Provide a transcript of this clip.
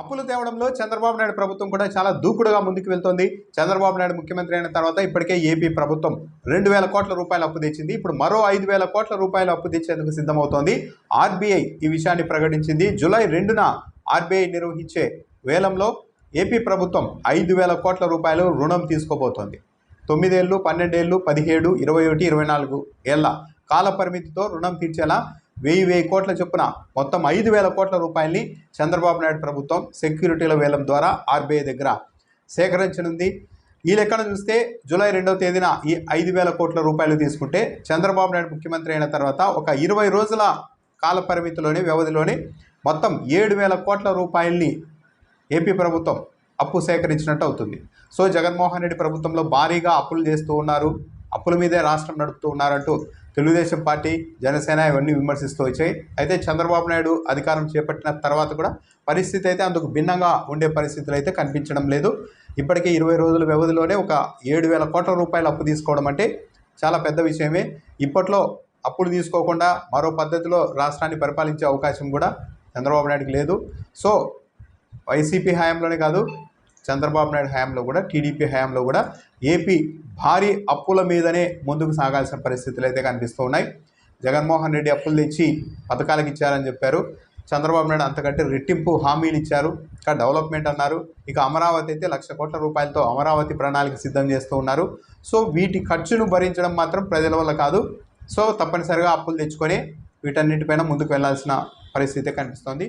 అప్పులు తేవడంలో చంద్రబాబు నాయుడు ప్రభుత్వం కూడా చాలా దూకుడుగా ముందుకు వెళ్తోంది. చంద్రబాబు నాయుడు ముఖ్యమంత్రి అయిన తర్వాత ఇప్పటికే ఏపీ ప్రభుత్వం రెండు వేల కోట్ల రూపాయలు అప్పు తెచ్చింది. ఇప్పుడు మరో ఐదు వేల కోట్ల రూపాయలు అప్పు తెచ్చేందుకు సిద్ధమవుతోంది. ఆర్బీఐ ఈ విషయాన్ని ప్రకటించింది. జూలై రెండున ఆర్బీఐ నిర్వహించే వేలంలో ఏపీ ప్రభుత్వం ఐదు వేల కోట్ల రూపాయలు రుణం తీసుకోబోతోంది. తొమ్మిదేళ్ళు పన్నెండేళ్ళు పదిహేడు ఇరవై ఒకటి ఇరవై నాలుగు ఏళ్ళ కాల పరిమితితో రుణం తీర్చేలా వెయ్యి వెయ్యి కోట్ల చొప్పున మొత్తం ఐదు వేల కోట్ల రూపాయల్ని చంద్రబాబు నాయుడు ప్రభుత్వం సెక్యూరిటీల వేలం ద్వారా ఆర్బీఐ దగ్గర సేకరించనుంది. ఈ లెక్కన చూస్తే జూలై రెండవ తేదీన ఈ ఐదు వేల కోట్ల రూపాయలు తీసుకుంటే చంద్రబాబు నాయుడు ముఖ్యమంత్రి అయిన తర్వాత ఒక ఇరవై రోజుల కాల పరిమితిలోని వ్యవధిలోని మొత్తం ఏడు వేల కోట్ల రూపాయల్ని ఏపీ ప్రభుత్వం అప్పు సేకరించినట్టు అవుతుంది. సో జగన్మోహన్ రెడ్డి ప్రభుత్వంలో భారీగా అప్పులు చేస్తూ ఉన్నారు. అప్పుల మీదే రాష్ట్రం నడుపుతూ ఉన్నారంటూ తెలుగుదేశం పార్టీ జనసేన ఇవన్నీ విమర్శిస్తూ వచ్చాయి. అయితే చంద్రబాబు నాయుడు అధికారం చేపట్టిన తర్వాత కూడా పరిస్థితి అయితే అందుకు భిన్నంగా ఉండే పరిస్థితులు అయితే కనిపించడం లేదు. ఇప్పటికే ఇరవై రోజుల వ్యవధిలోనే ఒక ఏడు వేల కోట్ల రూపాయలు అప్పు తీసుకోవడం అంటే చాలా పెద్ద విషయమే. ఇప్పట్లో అప్పులు తీసుకోకుండా మరో పద్ధతిలో రాష్ట్రాన్ని పరిపాలించే అవకాశం కూడా చంద్రబాబు నాయుడుకి లేదు. సో వైసీపీ హయాంలోనే కాదు చంద్రబాబు నాయుడు హయాంలో కూడా టీడీపీ హయాంలో కూడా ఏపీ భారీ అప్పుల మీదనే ముందుకు సాగాల్సిన పరిస్థితులు అయితే కనిపిస్తూ ఉన్నాయి. జగన్మోహన్ రెడ్డి అప్పులు తెచ్చి పథకాలకు ఇచ్చారని చెప్పారు. చంద్రబాబు నాయుడు అంతకంటే రెట్టింపు హామీలు ఇచ్చారు. ఇంకా డెవలప్మెంట్ అన్నారు. ఇక అమరావతి అయితే లక్ష కోట్ల రూపాయలతో అమరావతి ప్రణాళిక సిద్ధం చేస్తూ ఉన్నారు. సో వీటి ఖర్చును భరించడం మాత్రం ప్రజల వల్ల కాదు. సో తప్పనిసరిగా అప్పులు తెచ్చుకొని వీటన్నిటిపైన ముందుకు వెళ్ళాల్సిన పరిస్థితి కనిపిస్తోంది.